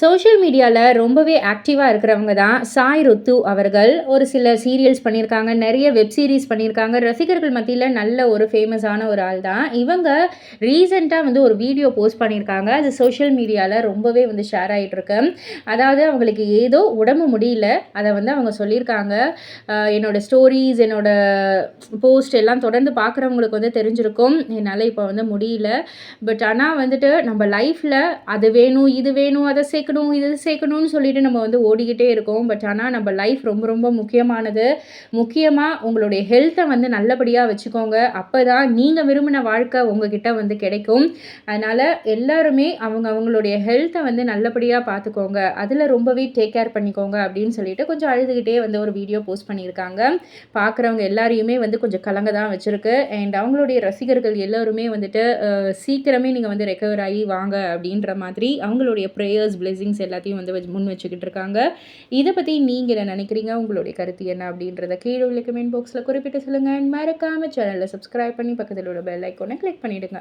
Social மீடியாவில் ரொம்பவே ஆக்டிவாக இருக்கிறவங்க தான் சாய் ருத்து அவர்கள். ஒரு சில சீரியல்ஸ் பண்ணியிருக்காங்க நிறைய வெப் சீரிஸ் பண்ணியிருக்காங்க. ரசிகர்கள் மத்தியில் நல்ல ஒரு ஃபேமஸான ஒரு ஆள் தான். இவங்க ரீசெண்டாக வந்து ஒரு வீடியோ போஸ்ட் பண்ணியிருக்காங்க. அது சோஷியல் மீடியாவில் ரொம்பவே வந்து ஷேர் ஆகிட்டுருக்கு அதாவது அவங்களுக்கு ஏதோ உடம்பு முடியல. அதை வந்து அவங்க சொல்லியிருக்காங்க. என்னோடய ஸ்டோரிஸ் என்னோடய போஸ்ட் எல்லாம் தொடர்ந்து பார்க்குறவங்களுக்கு வந்து தெரிஞ்சிருக்கும். என்னால் இப்போ வந்து முடியல. பட் ஆனால் வந்துட்டு நம்ம லைஃப்பில் அது வேணும் இது வேணும் அதை சேர்க்கணும் இது சேர்க்கணும்னு சொல்லிட்டு நம்ம வந்து ஓடிக்கிட்டே இருக்கோம். பட் ஆனால் நம்ம லைஃப் ரொம்ப ரொம்ப முக்கியமானது. முக்கியமாக உங்களுடைய ஹெல்த்தை வந்து நல்லபடியாக வச்சுக்கோங்க. அப்போ தான் நீங்கள் விரும்பின வாழ்க்கை உங்ககிட்ட வந்து கிடைக்கும். அதனால் எல்லாருமே அவங்க அவங்களுடைய ஹெல்த்தை வந்து நல்லபடியாக பார்த்துக்கோங்க. அதில் ரொம்பவே டேக் கேர் பண்ணிக்கோங்க அப்படின்னு சொல்லிட்டு கொஞ்சம் அழுதுகிட்டே வந்து ஒரு வீடியோ போஸ்ட் பண்ணியிருக்காங்க. பார்க்குறவங்க எல்லாரையுமே வந்து கொஞ்சம் கலங்க தான் வச்சுருக்கு. அண்ட் அவங்களுடைய ரசிகர்கள் எல்லாருமே வந்துட்டு சீக்கிரமே நீங்கள் வந்து ரெக்கவர் ஆகி வாங்க அப்படின்ற மாதிரி அவங்களுடைய ப்ரேயர்ஸ் பிளெஸிங்ஸ் எல்லாத்தையும் வந்து வச்சு- முன் வச்சுக்கிட்டு இருக்காங்க இதை பற்றி நீங்கள் என்ன நினைக்கிறீங்க? உங்களுடைய கருத்து என்ன அப்படின்றத கீழே உள்ள கமெண்ட் பாக்ஸில் குறிப்பிட்டு சொல்லுங்கள் அண்ட் மறக்காமல் சேனலை சப்ஸ்கிரைப் பண்ணி பக்கத்தில் உள்ள பெல் ஐக்கோனை கிளிக் பண்ணிவிடுங்க